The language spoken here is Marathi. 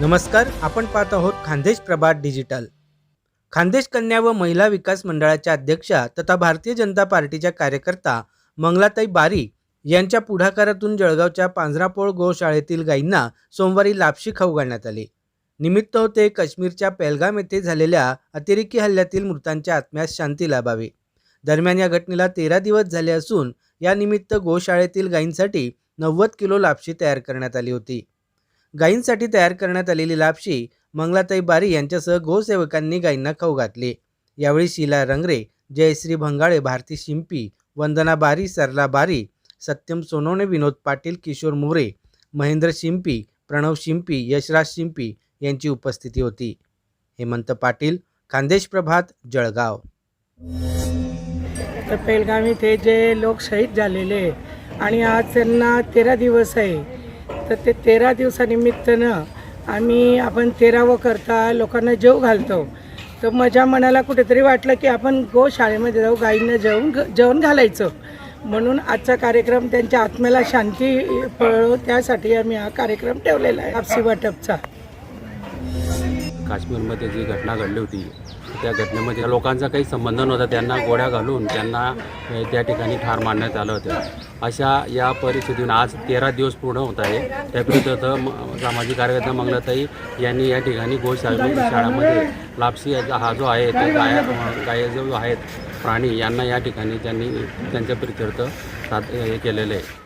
नमस्कार आपण पाहत आहोत खानदेश प्रभात डिजिटल. खानदेश कन्या व महिला विकास मंडळाच्या अध्यक्षा तथा भारतीय जनता पार्टीच्या कार्यकर्ता मंगलाताई बारी यांच्या पुढाकारातून जळगावच्या पांझरापोळ गोशाळेतील गायींना सोमवारी लापशी खाऊ घालण्यात आली. निमित्त होते काश्मीरच्या पेलगाम येथे झालेल्या अतिरेकी हल्ल्यातील मृतांच्या आत्म्यास शांती लाभावी. दरम्यान या घटनेला तेरा दिवस झाले असून यानिमित्त गोशाळेतील गायींसाठी नव्वद किलो लापशी तयार करण्यात आली होती. गायींसाठी तयार करण्यात आलेली लापशी मंगलाताई बारी यांच्यासह गोसेवकांनी गायींना खाऊ घातली. यावेळी शीला रंगरे जयश्री भंगाळे भारती शिंपी वंदना बारी सरला बारी सत्यम सोनवणे विनोद पाटील किशोर मोरे महेंद्र शिंपी प्रणव शिंपी यशराज शिंपी यांची उपस्थिती होती. हेमंत पाटील खानदेश प्रभात जळगाव. तर पेलगाम इथे जे लोक शहीद झालेले आणि आज त्यांना तेरा दिवस आहे. तर ते तेरा दिवसानिमित्तानं आम्ही आपण तेरावं करता लोकांना जेव घालतो. तर माझ्या मनाला कुठेतरी वाटलं की आपण गो शाळेमध्ये जाऊ गाईंना जेवण जेवण घालायचं. म्हणून आजचा कार्यक्रम त्यांच्या आत्म्याला शांती पळो त्यासाठी आम्ही हा कार्यक्रम ठेवलेला आहे आपसी वाटपचा. काश्मीरमध्ये जी घटना घडली होती त्या घटनेमध्ये लोकांचा काही संबंध नव्हता. त्यांना गोळ्या घालून त्यांना त्या ठिकाणी ठार मारण्यात आलं होतं. अशा या परिस्थितीतून आज तेरा दिवस पूर्ण होत आहे. त्याविरुद्ध म- सामाजिक कार्यकर्ता मंगलाताई यांनी या ठिकाणी गोशाळा शाळामध्ये लापसी याचा हा जो आहे त्या गाया गाय जो आहेत. प्राणी यांना या ठिकाणी त्यांनी त्यांच्या प्रित्यर्थ साथ हे केलेलं आहे.